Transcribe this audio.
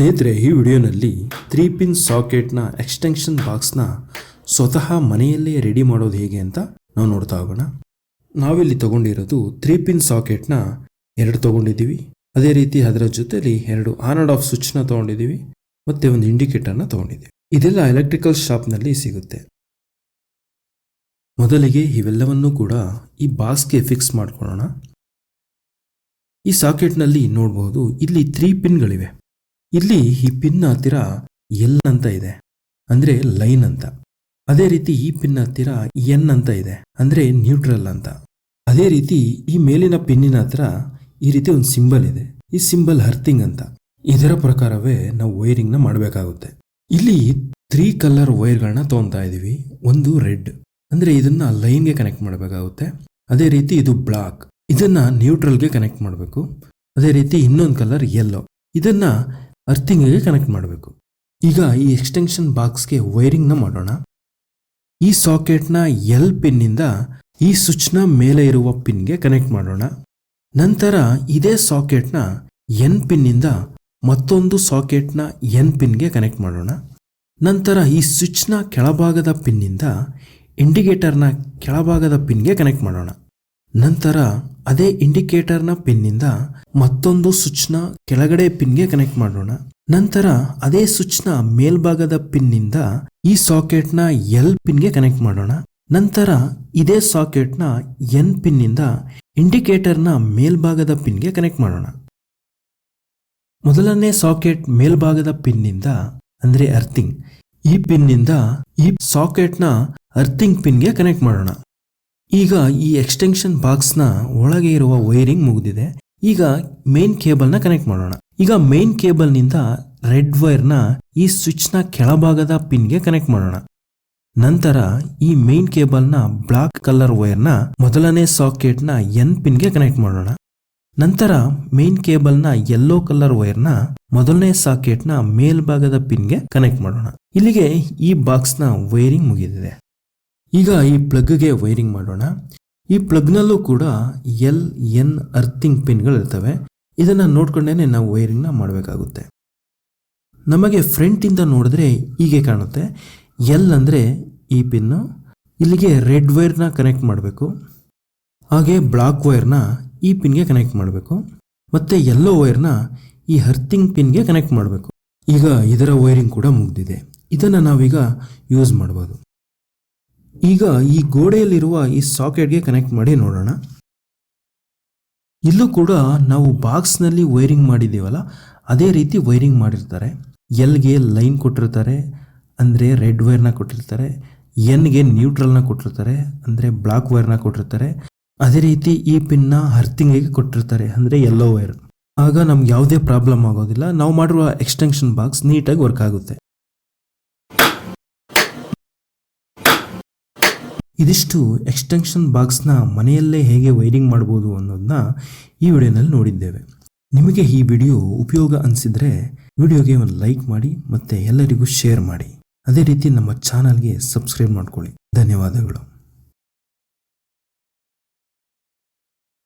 ಸ್ನೇಹಿತರೆ, ಈ ವಿಡಿಯೋನಲ್ಲಿ ತ್ರೀ ಪಿನ್ ಸಾಕೆಟ್ನ ಎಕ್ಸ್ಟೆನ್ಷನ್ ಬಾಕ್ಸ್ನ ಸ್ವತಃ ಮನೆಯಲ್ಲೇ ರೆಡಿ ಮಾಡೋದು ಹೇಗೆ ಅಂತ ನಾವು ನೋಡ್ತಾ ಹೋಗೋಣ. ನಾವಿಲ್ಲಿ ತಗೊಂಡಿರೋದು ತ್ರೀ ಪಿನ್ ಸಾಕೆಟ್ನ ಎರಡು ತಗೊಂಡಿದ್ದೀವಿ. ಅದೇ ರೀತಿ ಅದರ ಜೊತೆಲಿ ಎರಡು ಆನ್ ಅಂಡ್ ಆಫ್ ಸ್ವಿಚ್ನ ತಗೊಂಡಿದ್ದೀವಿ ಮತ್ತು ಒಂದು ಇಂಡಿಕೇಟರ್ನ ತೊಗೊಂಡಿದ್ದೀವಿ. ಇದೆಲ್ಲ ಎಲೆಕ್ಟ್ರಿಕಲ್ ಶಾಪ್ನಲ್ಲಿ ಸಿಗುತ್ತೆ. ಮೊದಲಿಗೆ ಇವೆಲ್ಲವನ್ನೂ ಕೂಡ ಈ ಬಾಕ್ಸ್ಗೆ ಫಿಕ್ಸ್ ಮಾಡ್ಕೊಳ್ಳೋಣ. ಈ ಸಾಕೆಟ್ನಲ್ಲಿ ನೋಡಬಹುದು ಇಲ್ಲಿ ತ್ರೀ ಪಿನ್ಗಳಿವೆ. ಇಲ್ಲಿ ಈ ಪಿನ್ ಹತ್ತಿರ ಎಲ್ ಅಂತ ಇದೆ. ಅಂದ್ರೆ ಲೈನ್ ಅಂತ. ಅದೇ ರೀತಿ ಈ ಪಿನ್ ಹತ್ತಿರ ಎನ್ ಅಂತ ಇದೆ. ಅಂದ್ರೆ ನ್ಯೂಟ್ರಲ್ ಅಂತ. ಅದೇ ರೀತಿ ಈ ಮೇಲಿನ ಪಿನ್ನಿನ ಹತ್ರ ಈ ರೀತಿ ಒಂದು ಸಿಂಬಲ್ ಇದೆ. ಈ ಸಿಂಬಲ್ ಹರ್ತಿಂಗ್ ಅಂತ. ಇದರ ಪ್ರಕಾರವೇ ನಾವು ವೈರಿಂಗ್ನ ಮಾಡಬೇಕಾಗುತ್ತೆ. ಇಲ್ಲಿ ತ್ರೀ ಕಲರ್ ವೈರ್ಗಳನ್ನ ತಗೊಂತಾ ಇದ್ದೀವಿ ಒಂದು ರೆಡ್. ಅಂದ್ರೆ ಇದನ್ನ ಲೈನ್ಗೆ ಕನೆಕ್ಟ್ ಮಾಡಬೇಕಾಗುತ್ತೆ. ಅದೇ ರೀತಿ ಇದು ಬ್ಲಾಕ್. ಇದನ್ನ ನ್ಯೂಟ್ರಲ್ಗೆ ಕನೆಕ್ಟ್ ಮಾಡಬೇಕು. ಅದೇ ರೀತಿ ಇನ್ನೊಂದು ಕಲರ್ ಯೆಲ್ಲೋ ಇದನ್ನ ಅರ್ಥಿಂಗ್ಗೆ ಕನೆಕ್ಟ್ ಮಾಡಬೇಕು? ಈಗ ಈ ಎಕ್ಸ್ಟೆನ್ಷನ್ ಬಾಕ್ಸ್ಗೆ ವೈರಿಂಗ್ನ ಮಾಡೋಣ. ಈ ಸಾಕೆಟ್ನ ಎಲ್ ಪಿನ್ನಿಂದ ಈ ಸ್ವಿಚ್ನ ಮೇಲೆ ಇರುವ ಪಿನ್ಗೆ ಕನೆಕ್ಟ್ ಮಾಡೋಣ. ನಂತರ ಇದೇ ಸಾಕೆಟ್ನ ಎನ್ ಪಿನ್ನಿಂದ ಮತ್ತೊಂದು ಸಾಕೆಟ್ನ ಎನ್ ಪಿನ್ಗೆ ಕನೆಕ್ಟ್ ಮಾಡೋಣ. ನಂತರ ಈ ಸ್ವಿಚ್ನ ಕೆಳಭಾಗದ ಪಿನ್ನಿಂದ ಇಂಡಿಕೇಟರ್ನ ಕೆಳಭಾಗದ ಪಿನ್ಗೆ ಕನೆಕ್ಟ್ ಮಾಡೋಣ. ನಂತರ ಅದೇ ಇಂಡಿಕೇಟರ್ನ ಪಿನ್ನಿಂದ ಮತ್ತೊಂದು ಸ್ವಿಚ್ನ ಕೆಳಗಡೆ ಪಿನ್ಗೆ ಕನೆಕ್ಟ್ ಮಾಡೋಣ. ನಂತರ ಅದೇ ಸ್ವಿಚ್ನ ಮೇಲ್ಭಾಗದ ಪಿನ್ನಿಂದ ಈ ಸಾಕೆಟ್ನ ಎಲ್ ಪಿನ್ಗೆ ಕನೆಕ್ಟ್ ಮಾಡೋಣ. ನಂತರ ಇದೇ ಸಾಕೆಟ್ನ ಎನ್ ಪಿನ್ನಿಂದ ಇಂಡಿಕೇಟರ್ನ ಮೇಲ್ಭಾಗದ ಪಿನ್ಗೆ ಕನೆಕ್ಟ್ ಮಾಡೋಣ. ಮೊದಲನೇ ಸಾಕೆಟ್ ಮೇಲ್ಭಾಗದ ಪಿನ್ನಿಂದ ಅಂದ್ರೆ ಅರ್ಥಿಂಗ್ ಈ ಪಿನ್ನಿಂದ ಈ ಸಾಕೆಟ್ನ ಅರ್ಥಿಂಗ್ ಪಿನ್ಗೆ ಕನೆಕ್ಟ್ ಮಾಡೋಣ. ಈಗ ಈ ಎಕ್ಸ್ಟೆನ್ಷನ್ ಬಾಕ್ಸ್ನ ಒಳಗೆ ಇರುವ ವೈರಿಂಗ್ ಮುಗಿದಿದೆ. ಈಗ ಮೇನ್ ಕೇಬಲ್ನ ಕನೆಕ್ಟ್ ಮಾಡೋಣ. ಈಗ ಮೇನ್ ಕೇಬಲ್ನಿಂದ ರೆಡ್ ವೈರ್ನ ಈ ಸ್ವಿಚ್ನ ಕೆಳಭಾಗದ ಪಿನ್ಗೆ ಕನೆಕ್ಟ್ ಮಾಡೋಣ. ನಂತರ ಈ ಮೇನ್ ಕೇಬಲ್ನ ಬ್ಲಾಕ್ ಕಲರ್ ವೈರ್ನ ಮೊದಲನೇ ಸಾಕೆಟ್ನ ಎನ್ ಪಿನ್ಗೆ ಕನೆಕ್ಟ್ ಮಾಡೋಣ. ನಂತರ ಮೇನ್ ಕೇಬಲ್ನ ಯೆಲ್ಲೋ ಕಲರ್ ವೈರ್ನ ಮೊದಲನೇ ಸಾಕೆಟ್ನ ಮೇಲ್ಭಾಗದ ಪಿನ್ಗೆ ಕನೆಕ್ಟ್ ಮಾಡೋಣ. ಇಲ್ಲಿಗೆ ಈ ಬಾಕ್ಸ್ನ ವೈರಿಂಗ್ ಮುಗಿದಿದೆ. ಈಗ ಈ ಪ್ಲಗ್ಗೆ ವೈರಿಂಗ್ ಮಾಡೋಣ. ಈ ಪ್ಲಗ್ನಲ್ಲೂ ಕೂಡ ಎಲ್ ಎನ್ ಅರ್ಥಿಂಗ್ ಪಿನ್ಗಳು ಇದನ್ನು ನೋಡ್ಕೊಂಡೇನೆ ನಾವು ವೈರಿಂಗ್ನ ಮಾಡಬೇಕಾಗುತ್ತೆ. ನಮಗೆ ಫ್ರಂಟಿಂದ ನೋಡಿದ್ರೆ ಹೀಗೆ ಕಾಣುತ್ತೆ. ಎಲ್ ಅಂದರೆ ಈ ಪಿನ್ನು ಇಲ್ಲಿಗೆ ರೆಡ್ ವೈರ್ನ ಕನೆಕ್ಟ್ ಮಾಡಬೇಕು. ಹಾಗೆ ಬ್ಲಾಕ್ ವೈರ್ನ ಈ ಪಿನ್ಗೆ ಕನೆಕ್ಟ್ ಮಾಡಬೇಕು. ಮತ್ತು ಎಲ್ಲೋ ವೈರ್ನ ಈ ಹರ್ತಿಂಗ್ ಪಿನ್ಗೆ ಕನೆಕ್ಟ್ ಮಾಡಬೇಕು. ಈಗ ಇದರ ವೈರಿಂಗ್ ಕೂಡ ಮುಗ್ದಿದೆ. ಇದನ್ನು ನಾವೀಗ ಯೂಸ್ ಮಾಡ್ಬೋದು. ಈಗ ಈ ಗೋಡೆಯಲ್ಲಿರುವ ಈ ಸಾಕೆಟ್ಗೆ ಕನೆಕ್ಟ್ ಮಾಡಿ ನೋಡೋಣ. ಇಲ್ಲೂ ಕೂಡ ನಾವು ಬಾಕ್ಸ್ನಲ್ಲಿ ವೈರಿಂಗ್ ಮಾಡಿದ್ದೀವಲ್ಲ, ಅದೇ ರೀತಿ ವೈರಿಂಗ್ ಮಾಡಿರ್ತಾರೆ. ಎಲ್ಗೆ ಲೈನ್ ಕೊಟ್ಟಿರ್ತಾರೆ, ಅಂದರೆ ರೆಡ್ ವೈರ್ನ ಕೊಟ್ಟಿರ್ತಾರೆ ಎನ್ಗೆ ನ್ಯೂಟ್ರಲ್ನ ಕೊಟ್ಟಿರ್ತಾರೆ, ಅಂದರೆ ಬ್ಲಾಕ್ ವೈರ್ನ ಕೊಟ್ಟಿರ್ತಾರೆ. ಅದೇ ರೀತಿ ಈ ಪಿನ್ನ ಹರ್ತಿಂಗಿಗೆ ಕೊಟ್ಟಿರ್ತಾರೆ, ಅಂದರೆ ಎಲ್ಲೋ ವೈರ್ ಆಗ ನಮ್ಗೆ ಯಾವುದೇ ಪ್ರಾಬ್ಲಮ್ ಆಗೋದಿಲ್ಲ, ನಾವು ಮಾಡಿರುವ ಎಕ್ಸ್ಟೆನ್ಷನ್ ಬಾಕ್ಸ್ ನೀಟಾಗಿ ವರ್ಕ್ ಆಗುತ್ತೆ. ಇದಿಷ್ಟು ಎಕ್ಸ್ಟೆನ್ಷನ್ ಬಾಕ್ಸ್ನ ಮನೆಯಲ್ಲೇ ಹೇಗೆ ವೈರಿಂಗ್ ಮಾಡ್ಬೋದು ಅನ್ನೋದನ್ನ ಈ ವಿಡಿಯೋನಲ್ಲಿ ನೋಡಿದ್ದೇವೆ. ನಿಮಗೆ ಈ ವಿಡಿಯೋ ಉಪಯೋಗ ಅನಿಸಿದರೆ ವಿಡಿಯೋಗೆ ಒಂದು ಲೈಕ್ ಮಾಡಿ ಮತ್ತೆ ಎಲ್ಲರಿಗೂ ಶೇರ್ ಮಾಡಿ. ಅದೇ ರೀತಿ ನಮ್ಮ ಚಾನಲ್ಗೆ ಸಬ್ಸ್ಕ್ರೈಬ್ ಮಾಡ್ಕೊಳ್ಳಿ. ಧನ್ಯವಾದಗಳು.